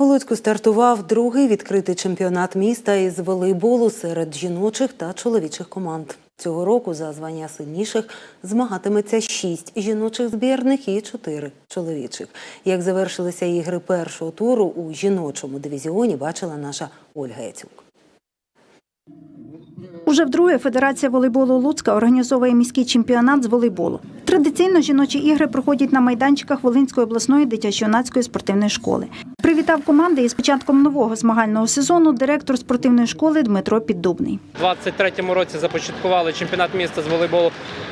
У Луцьку стартував другий відкритий чемпіонат міста із волейболу серед жіночих та чоловічих команд. Цього року за звання сильніших змагатиметься шість жіночих збірних і чотири чоловічих. Як завершилися ігри першого туру у жіночому дивізіоні, бачила наша Ольга Яцюк. Уже вдруге Федерація волейболу Луцька організовує міський чемпіонат з волейболу. Традиційно жіночі ігри проходять на майданчиках Волинської обласної дитячо-юнацької спортивної школи. Привітав команди із початком нового змагального сезону директор спортивної школи Дмитро Піддубний. У 23-му році започаткували чемпіонат міста з волейболу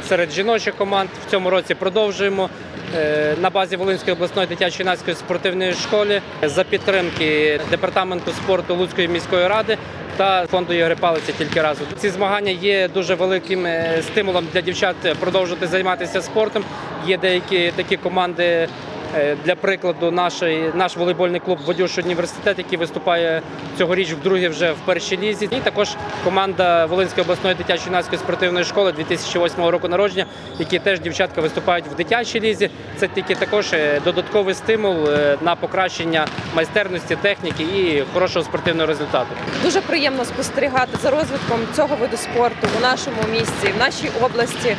серед жіночих команд. В цьому році продовжуємо е, на базі Волинської обласної дитячо-юнацької спортивної школи за підтримки департаменту спорту Луцької міської ради. Та фонду Ігри Палиця тільки разу. Ці змагання є дуже великим е, стимулом для дівчат продовжувати займатися спортом. Є деякі такі команди. Е, Для прикладу, наш, наш волейбольний клуб Водюш університет, який виступає цьогоріч вдруге вже в першій лізі. І також команда Волинської обласної дитячо-юнацької спортивної школи 2008 року народження, які теж дівчатка виступають в дитячій лізі. Це тільки також е, додатковий стимул е, на покращення майстерності, техніки і хорошого спортивного результату. Дуже приємно спостерігати за розвитком цього виду спорту у нашому місті, в нашій області.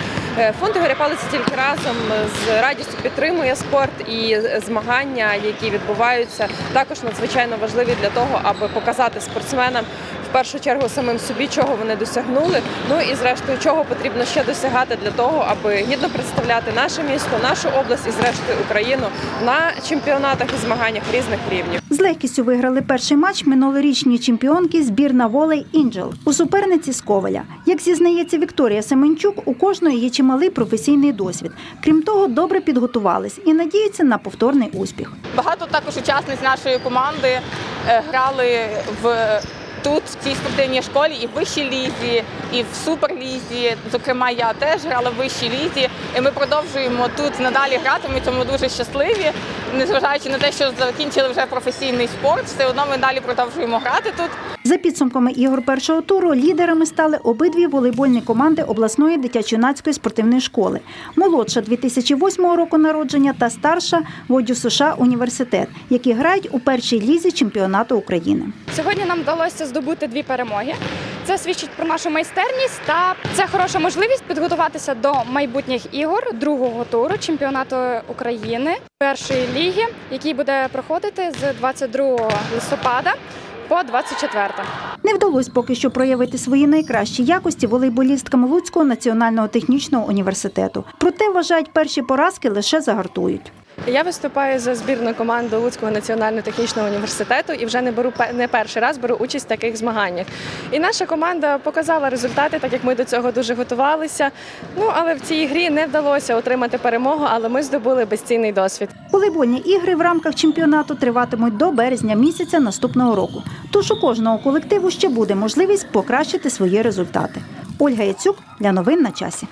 Фонд Ігоря Палиця тільки разом з радістю підтримує спорт і змагання, які відбуваються, також надзвичайно важливі для того, аби показати спортсменам в першу чергу самим собі, чого вони досягнули. Ну і зрештою, чого потрібно ще досягати для того, аби гідно представляти наше місто, нашу область і зрештою Україну на чемпіонатах і змаганнях різних рівнів. З легкістю виграли перший матч минулорічні чемпіонки збірна волей Інджел у суперниці з Коваля. Як зізнається Вікторія Семенчук, у кожної є чималий професійний досвід. Крім того, добре підготувались і надіються на повторний успіх. Багато також учасниць нашої команди е, грали в тут, в цій спортивній школі, і в вищій лізі, і в суперлізі. Зокрема, я теж грала в вищій лізі. І ми продовжуємо тут надалі грати. Ми цьому дуже щасливі. Незважаючи на те, що закінчили вже професійний спорт, все одно ми далі продовжуємо грати тут. За підсумками ігор першого туру лідерами стали обидві волейбольні команди обласної дитячо-юнацької спортивної школи. Молодша 2008 року народження та старша Водю США університет, які грають у першій лізі чемпіонату України. Сьогодні нам вдалося здобути дві перемоги. Це свідчить про нашу майстерність та це хороша можливість підготуватися до майбутніх ігор другого туру чемпіонату України першої ліги, який буде проходити з 22 листопада по 24. Не вдалося поки що проявити свої найкращі якості волейболісткам Луцького національного технічного університету. Проте вважають перші поразки лише загартують. Я виступаю за збірну команду Луцького національного технічного університету і вже не беру не перший раз беру участь в таких змаганнях. І наша команда показала результати, так як ми до цього дуже готувалися. Ну але в цій грі не вдалося отримати перемогу, але ми здобули безцінний досвід. Волейбольні ігри в рамках чемпіонату триватимуть до березня місяця наступного року. Тож у кожного колективу ще буде можливість покращити свої результати. Ольга Яцюк для новин на часі.